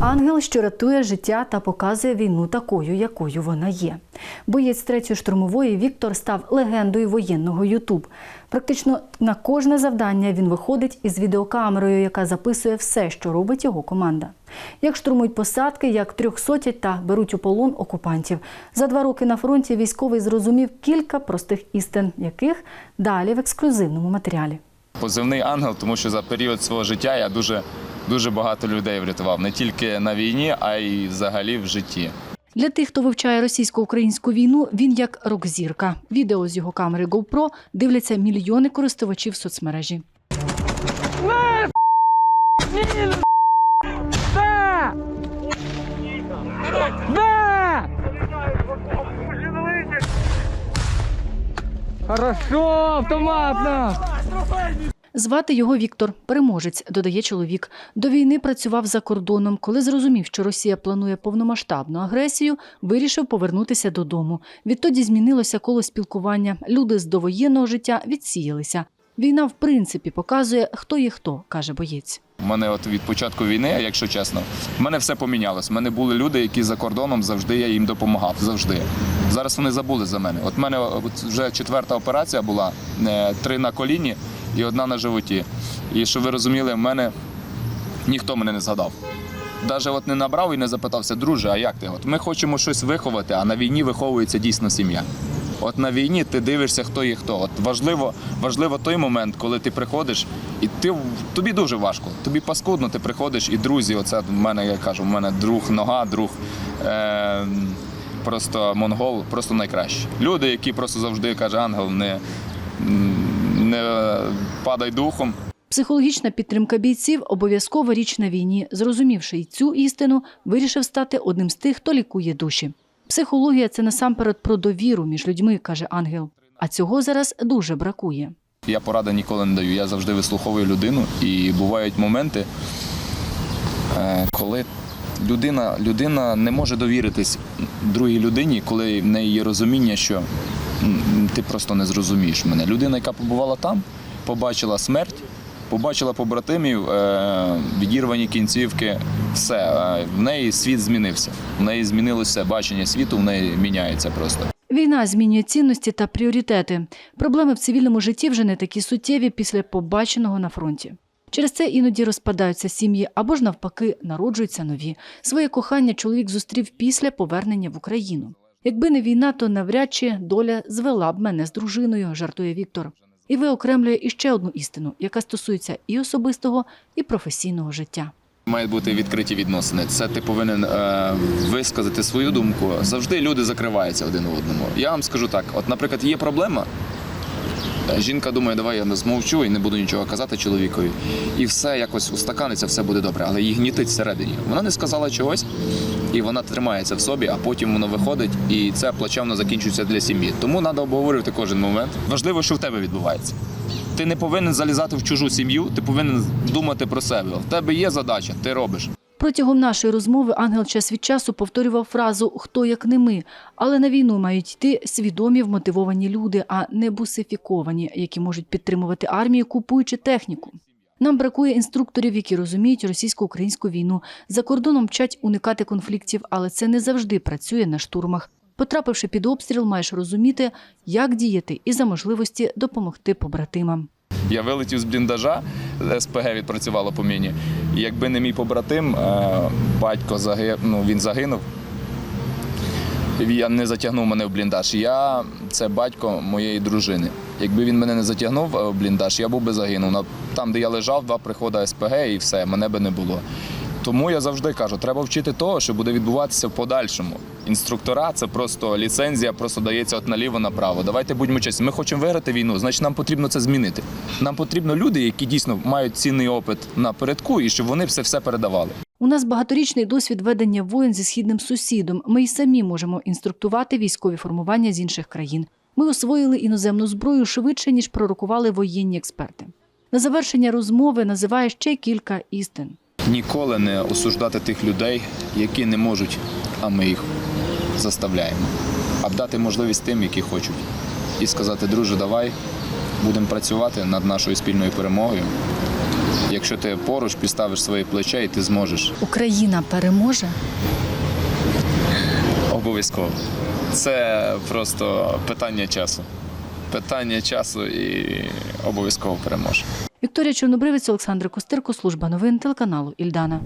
Ангел, що рятує життя та показує війну такою, якою вона є. Боєць третьої штурмової Віктор став легендою воєнного Ютуб. Практично на кожне завдання він виходить із відеокамерою, яка записує все, що робить його команда. Як штурмують посадки, як трьохсотять та беруть у полон окупантів. За два роки на фронті військовий зрозумів кілька простих істин, яких далі в ексклюзивному матеріалі. Позивний ангел, тому що за період свого життя я дуже, дуже багато людей врятував не тільки на війні, а й взагалі в житті. Для тих, хто вивчає російсько-українську війну, він як рок-зірка. Відео з його камери GoPro дивляться мільйони користувачів соцмережі. Хорошо, автоматно! Звати його Віктор, переможець, додає чоловік. До війни працював за кордоном. Коли зрозумів, що Росія планує повномасштабну агресію, вирішив повернутися додому. Відтоді змінилося коло спілкування. Люди з довоєнного життя відсіялися. Війна, в принципі, показує, хто є хто, каже боєць. У мене от від початку війни, якщо чесно, в мене все помінялось. У мене були люди, які за кордоном завжди я їм допомагав. Завжди. Зараз вони забули за мене. От в мене вже четверта операція була, е, три на коліні і одна на животі. І щоб ви розуміли, в мене ніхто мене не згадав. Навіть от не набрав і не запитався, друже, а як ти? От ми хочемо щось виховати, а на війні виховується дійсно сім'я. От на війні ти дивишся, хто є хто. От важливо, важливо той момент, коли ти приходиш, і ти тобі дуже важко. Тобі паскудно, ти приходиш, і друзі, оце в мене, я кажу, в мене друг нога, друг. Е- Просто монгол, просто найкращі. Люди, які просто завжди каже ангел, не, не падай духом, Психологічна підтримка бійців обов'язкова річ на війні. Зрозумівши й цю істину, вирішив стати одним з тих, хто лікує душі. Психологія це насамперед про довіру між людьми, каже ангел. А цього зараз дуже бракує. Я поради ніколи не даю. Я завжди вислуховую людину, і бувають моменти, е, коли людина, людина не може довіритись другій людині, коли в неї є розуміння, що ти просто не зрозумієш мене. Людина, яка побувала там, побачила смерть, побачила побратимів, е, відірвані кінцівки, все. е, В неї світ змінився. В неї змінилося бачення світу, в неї міняється просто. Війна змінює цінності та пріоритети. Проблеми в цивільному житті вже не такі суттєві після побаченого на фронті. Через це іноді розпадаються сім'ї або ж навпаки народжуються нові. Своє кохання чоловік зустрів після повернення в Україну. Якби не війна, то навряд чи доля звела б мене з дружиною, жартує Віктор. І виокремлює іще одну істину, яка стосується і особистого, і професійного життя. Мають бути відкриті відносини. Це ти повинен е, висказати свою думку. Завжди люди закриваються один одному. Я вам скажу так: от, наприклад, є проблема. Жінка думає, давай я змовчу і не буду нічого казати чоловікові. І все якось устаканиться, все буде добре. Але її гнітить всередині. Вона не сказала чогось, і вона тримається в собі, а потім воно виходить, і це плачевно закінчується для сім'ї. Тому треба обговорювати кожен момент. Важливо, що в тебе відбувається. Ти не повинен залізати в чужу сім'ю, ти повинен думати про себе. В тебе є задача, ти робиш. Протягом нашої розмови ангел час від часу повторював фразу Хто як не ми, але на війну мають йти свідомі вмотивовані люди, а не бусифіковані, які можуть підтримувати армію, купуючи техніку. Нам бракує інструкторів, які розуміють російсько-українську війну. За кордоном вчать уникати конфліктів, але це не завжди працює на штурмах. Потрапивши під обстріл, маєш розуміти, як діяти і за можливості допомогти побратимам. Я вилетів з бліндажа, СПГ відпрацювало по мені. І якби не мій побратим, е, батько загинув, ну, він загинув. Я не затягнув мене в бліндаж. Я це батько моєї дружини. Якби він мене не затягнув е, в бліндаж, я був би загинув. Там, де я лежав, два приходи СПГ і все, мене би не було. Тому я завжди кажу, треба вчити того, що буде відбуватися в подальшому. Інструктора це просто ліцензія, просто дається от наліво направо. Давайте будьмо чесні. Ми хочемо виграти війну, значить нам потрібно це змінити. Нам потрібно люди, які дійсно мають цінний опит напередку, і щоб вони все все передавали. У нас багаторічний досвід ведення воєн зі східним сусідом. Ми й самі можемо інструктувати військові формування з інших країн. Ми освоїли іноземну зброю швидше, ніж пророкували воєнні експерти. На завершення розмови називає ще кілька істин. Ніколи не осуждати тих людей, які не можуть, а ми їх заставляємо. А дати можливість тим, які хочуть. І сказати, друже, давай будемо працювати над нашою спільною перемогою. Якщо ти поруч підставиш своє плече, і ти зможеш. Україна переможе. Обов'язково. Це просто питання часу. Питання часу і обов'язково переможе. Вікторія Чорнобривець, Олександр Костирко, служба новин телеканалу Ільдана.